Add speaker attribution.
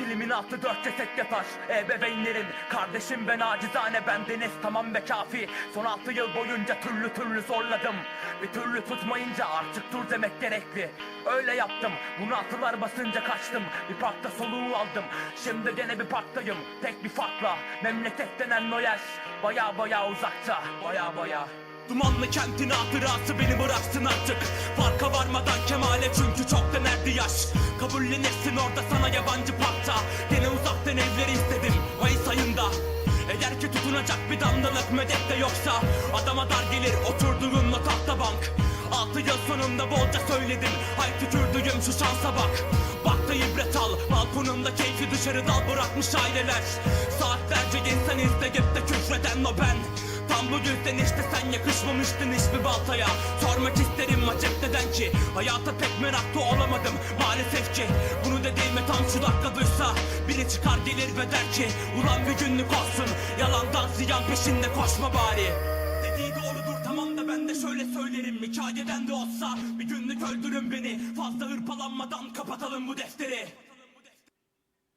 Speaker 1: Elimin altı dört ceset yatar Ebeveynlerim Kardeşim ben acizane bendeniz tamam ve kafi. Son altı yıl boyunca türlü türlü zorladım. Bir türlü tutmayınca artık dur demek gerekli. Öyle yaptım bunu atılar basınca kaçtım. Bir parkta soluğu aldım Şimdi gene bir parktayım. Tek bir farkla Memleket denen o yer. Baya baya uzakta Baya baya. Dumanlı kentin hatırası beni bıraksın artık. Farka varmadan kemale çünkü çoktan erdi yaş. Kabullenirsin orada sana yabancı parkta Gene uzaktan evleri istedim Mayıs ayında. Eğer ki tutunacak bir damlalık medet de yoksa Adama dar gelir oturduğun o tahta bank. Altı yıl sonunda bolca söyledim Hay tükürdüğüm şu şansa bak. Bak da ibret al Balkonumda keyfi dışarı dal bırakmış aileler. Saatlerce insan izleyip de küfreden o ben Tam bu yüzden işte sen yakışmamıştın hiçbir baltaya. Sormak isterim acep neden ki? Hayata pek meraklı olamadım maalesef ki. Bunu dediğime tam şu dakika duysa Biri çıkar gelir ve der ki Ulan bir günlük olsun Yalandan ziyan peşinde koşma bari. Dediği doğrudur tamam da ben de şöyle söylerim. Hikayeden de olsa bir günlük öldürün beni. Fazla hırpalanmadan kapatalım bu defteri